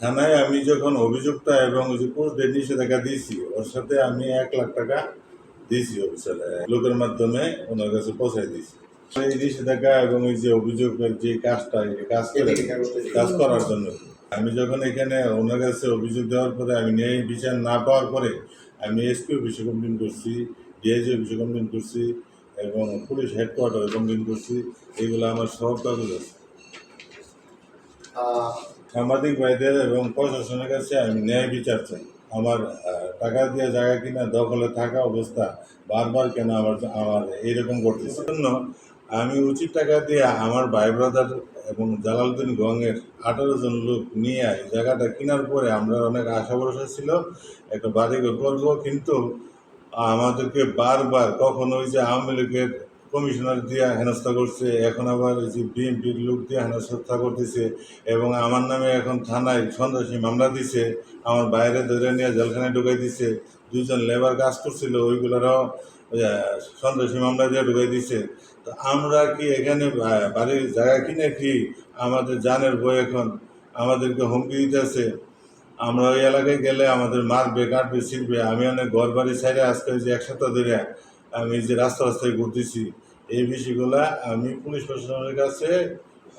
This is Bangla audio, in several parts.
থানায় আমি যখন অভিযোগটা এবং ওই যে কোর্টে নিষেধাজ্ঞা দিয়েছি। ওর সাথে আমি এক লাখ টাকা দিয়েছি অফিসারে। লোকের মাধ্যমে ওনার কাছে পৌঁছাই দিয়েছি। এই নিষেধাজ্ঞা এবং এই যে অভিযোগের যে কাজটা কাজ করে কাজ করার জন্য। আমি যখন এখানে ওনার কাছে অভিযোগ দেওয়ার পরে আমি ন্যায় বিচার না পাওয়ার পরে আমি এসপি অফিসে কমপ্লেন করছি ডিআইজি অফিসে কমপ্লেন করছি এবং পুলিশ হেডকোয়ার্টারে কমপ্লেন করছি। এগুলো আমার সব কাগজ আছে। সাংবাদিক ভাইদের এবং প্রশাসনের কাছে আমি ন্যায় বিচার চাই। আমার টাকা দিয়ে জায়গা কিনা, দখলে থাকা অবস্থা বারবার কেন আমার আমার এইরকম করতেছে। জন্য আমি উচিত টাকা দিয়ে আমার ভাই ব্রাদার এবং জালালউদ্দিন গঙ্গের আঠারো জন লোক নিয়ে এই জায়গাটা কেনার পরে আমরা অনেক আশা ভরসা ছিল, একটা বাড়ি করব। কিন্তু আমাদেরকে বারবার কখনো ওই যে আওয়ামী লীগের কমিশনার দিয়ে হেনস্থা করছে এখন আবার যে বিএনপির লোক দিয়ে হেনস্থা করতেছে এবং আমার নামে এখন থানায় সন্ত্রাসী মামলা দিছে আমার বাইরে ধরে নিয়ে জেলখানায় ঢুকাই দিছে দুজন লেবার কাজ করছিল ওইগুলোরও ওই, সন্ত্রাসী মামলা দিয়ে ঢুকাই দিছে। তো আমরা কি এখানে বাড়ির জায়গা কিনে কি আমাদের জানের বই এখন আমাদেরকে হুমকি দিতেছে আমরা ওই এলাকায় গেলে আমাদের মারবে কাটবে ছিড়বে আমি অনেক ঘর বাড়ি সাইডে আজকে যে এক সপ্তাহ ধরে আমি যে রাস্তা রাস্তায় ঘুরতেছি এই বিষয়গুলা আমি পুলিশ প্রশাসনের কাছে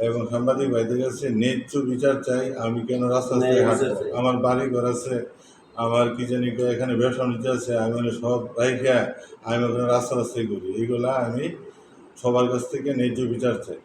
এবং সাংবাদিক ভাইদের কাছে ন্যায্য বিচার চাই। আমি কেন রাস্তা রাস্তায় হাঁটবো? চাই। আমার বাড়ি ঘর আছে আমার কি জানি এখানে ব্যবসা বাণিজ্য আছে আমি সব রাইখা আমি ওখানে রাস্তা রাস্তায় ঘুরি। এইগুলা আমি সবার কাছ থেকে ন্যায্য বিচার চাই।